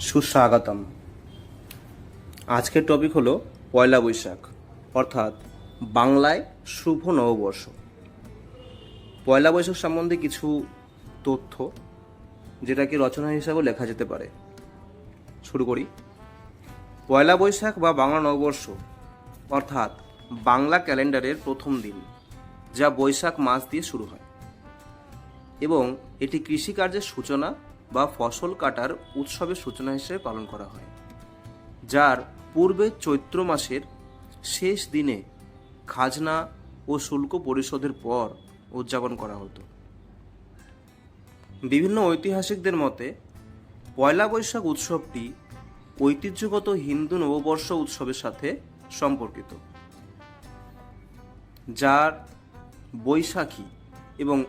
সুস্বাগতম। আজকের টপিক হলো পয়লা বৈশাখ, অর্থাৎ বাংলায় শুভ নববর্ষ। পয়লা বৈশাখ সম্বন্ধে কিছু তথ্য, যেটাকে রচনা হিসাবেও লেখা যেতে পারে। শুরু করি। পয়লা বৈশাখ বা বাংলা নববর্ষ, অর্থাৎ বাংলা ক্যালেন্ডারের প্রথম দিন, যা বৈশাখ মাস দিয়ে শুরু হয়। এবং এটি কৃষিকার্যের সূচনা বা ফসল কাটার উৎসবের সূচনা হিসেবে পালন করা হয়, যার পূর্বে চৈত্র মাসের শেষ দিনে খাজনা ও শুল্ক পরিশোধের পর উদযাপন করা হতো। বিভিন্ন ঐতিহাসিকদের মতে, পয়লা বৈশাখ উৎসবটি ঐতিহ্যগত হিন্দু নববর্ষ উৎসবের সাথে সম্পর্কিত, যার বৈশাখী এবং